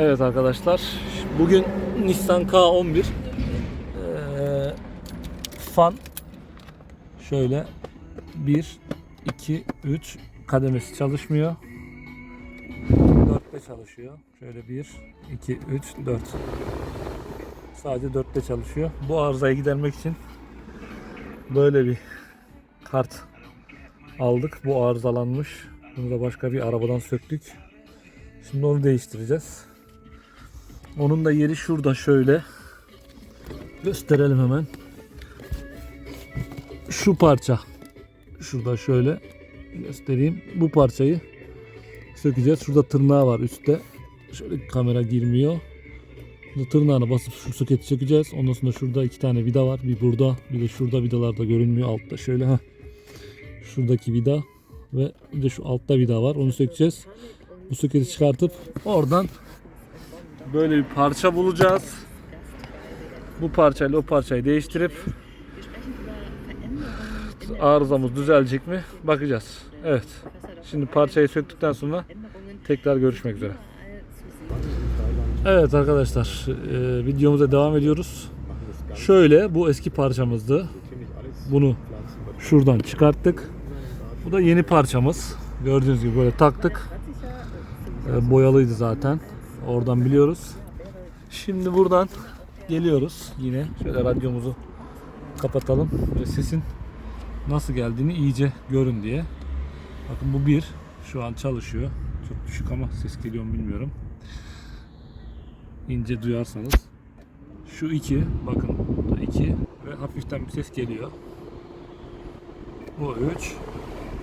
Evet arkadaşlar, bugün Nissan K11 Ee, fan şöyle 1 2 3 kademesi çalışmıyor. 4'te çalışıyor. Şöyle 1 2 3 4. Sadece 4'te çalışıyor. Bu arızayı gidermek için böyle bir kart aldık. Bu arızalanmış. Bunu da başka bir arabadan söktük. Şimdi onu değiştireceğiz. Onun da yeri şurada şöyle. Gösterelim hemen. Şu parça. Şurada şöyle göstereyim. Bu parçayı sökeceğiz. Şurada tırnağı var üstte. Şöyle kamera girmiyor. Burada tırnağına basıp şu soketi sökeceğiz. Ondan sonra şurada iki tane vida var. Bir burada, bir de şurada vidalarda görünmüyor altta. Şöyle ha. Şuradaki vida ve bir de şu altta vida var. Onu sökeceğiz. Bu soketi çıkartıp oradan böyle bir parça bulacağız. Bu parçayla o parçayı değiştirip arızamız düzelecek mi bakacağız. Evet. Şimdi parçayı söktükten sonra tekrar görüşmek üzere. Evet arkadaşlar e, videomuza devam ediyoruz. Şöyle bu eski parçamızdı. Bunu şuradan çıkarttık. Bu da yeni parçamız. Gördüğünüz gibi böyle taktık. E, boyalıydı zaten. Oradan biliyoruz. Şimdi buradan geliyoruz yine. Şöyle radyomuzu kapatalım. Böyle sesin nasıl geldiğini iyice görün diye. Bakın bu bir. Şu an çalışıyor. Çok düşük ama ses geliyor mu bilmiyorum. İnce duyarsanız. Şu iki. Bakın bu iki. Ve hafiften bir ses geliyor. Bu üç.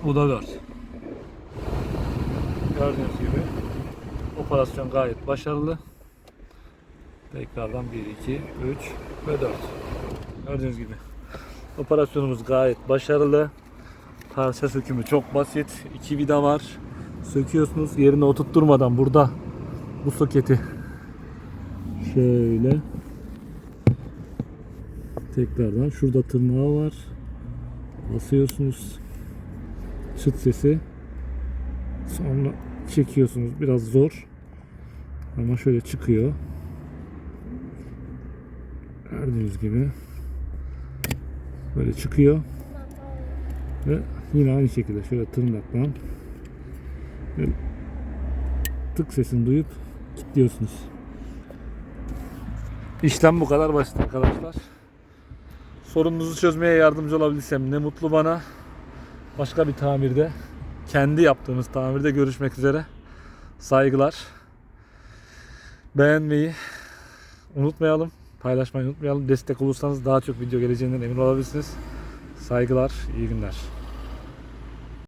Bu da dört. Gördüğünüz gibi operasyon gayet başarılı. Tekrardan 1, 2, 3 ve 4. Gördüğünüz gibi. Operasyonumuz gayet başarılı. Parça sökümü çok basit. İki vida var. Söküyorsunuz yerine oturtturmadan burada bu soketi şöyle tekrardan şurada tırnağı var. Basıyorsunuz. Çıt sesi. Sonra çekiyorsunuz. Biraz zor. Ama şöyle çıkıyor. Gördüğünüz gibi. Böyle çıkıyor. Ve yine aynı şekilde şöyle tırnakla tık sesini duyup kilitliyorsunuz. İşlem bu kadar basit arkadaşlar. Sorununuzu çözmeye yardımcı olabilsem ne mutlu bana. Başka bir tamirde, kendi yaptığımız tamirde görüşmek üzere. Saygılar. Beğenmeyi unutmayalım. Paylaşmayı unutmayalım. Destek olursanız daha çok video geleceğinden emin olabilirsiniz. Saygılar, iyi günler.